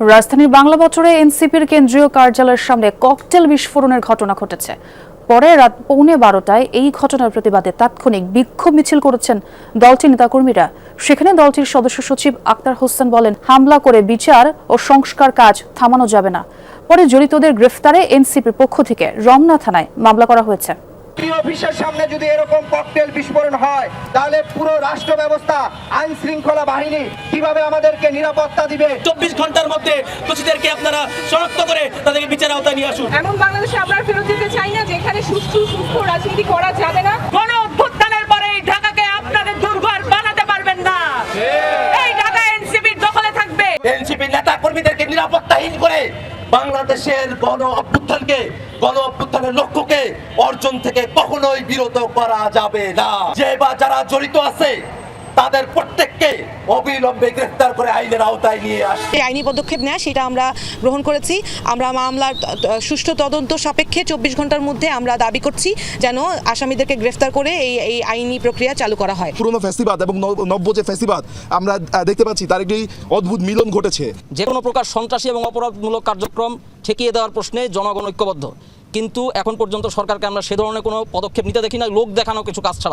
রাজধানীর বাংলা বছরে এনসিপির কেন্দ্রীয় কার্যালয়ের সামনে ককটেল বিস্ফোরণের ঘটনা ঘটেছে। পরে রাত পৌনে বারোটায় এই ঘটনার প্রতিবাদে তাৎক্ষণিক বিক্ষোভ মিছিল করেছেন দলটির নেতাকর্মীরা। সেখানে দলটির সদস্য সচিব আক্তার হোসেন বলেন, হামলা করে বিচার ও সংস্কার কাজ থামানো যাবে না। পরে জড়িতদের গ্রেফতারে এনসিপির পক্ষ থেকে রমনা থানায় মামলা করা হয়েছে। অফিসের সামনে যদি এরকম ককটেল বিস্ফোরণ হয় তাহলে পুরো রাষ্ট্র ব্যবস্থা আইন শৃঙ্খলা বাহিনী কীভাবে আমাদেরকে নিরাপত্তা দিবে? চব্বিশ ঘণ্টার মধ্যে দোষীদেরকে আপনারা শনাক্ত করে তাদেরকে বিচার আওতায় নিয়ে আসুন। এমন বাংলাদেশে আমরা ফেরত যেতে চাই না যেখানে সুষ্ঠু সুস্থ রাজনীতি করা যাবে না। কোন অভ্যুত্থানের পরে এই ঢাকাকে আপনাদের দুর্গ আর বানাতে পারবেন না। এই ঢাকা এনসিপির দখলে থাকবে। এনসিপি নেতা কর্মীদেরকে নিরাপত্তাহীন করে বাংলাদেশের গণ অভ্যুত্থানকে গণ অভ্যুত্থানের লক্ষ্যকে অর্জন থেকে কখনোই বিরত করা যাবে না। যে বা যারা জড়িত আছে তাদের প্রত্যেককে অবিলম্বে গ্রেফতার করে আইনের আওতায় নিয়ে আস। আইনি পদক্ষেপ নেয় সেটা আমরা গ্রহণ করেছি। আমরা মামলার সুষ্ঠু তদন্ত সাপেক্ষে চব্বিশ ঘণ্টার মধ্যে আমরা দাবি করছি যেন আসামিদেরকে গ্রেফতার করে এই এই আইনি প্রক্রিয়া চালু করা হয়। পুরনো ফ্যাসিবাদ এবং নব- নব্য যে ফ্যাসিবাদ আমরা দেখতে পাচ্ছি তার একটি অদ্ভুত মিলন ঘটেছে। যে কোনো প্রকার সন্ত্রাসী এবং অপরাধমূলক কার্যক্রম ঠেকিয়ে দেওয়ার প্রশ্নে জনগণ ঐক্যবদ্ধ। কিন্তু এখন পর্যন্ত সরকারকে আমরা সে ধরনের কোনো পদক্ষেপ নিতে দেখি না লোক দেখানো কিছু কাজ ছাড়া।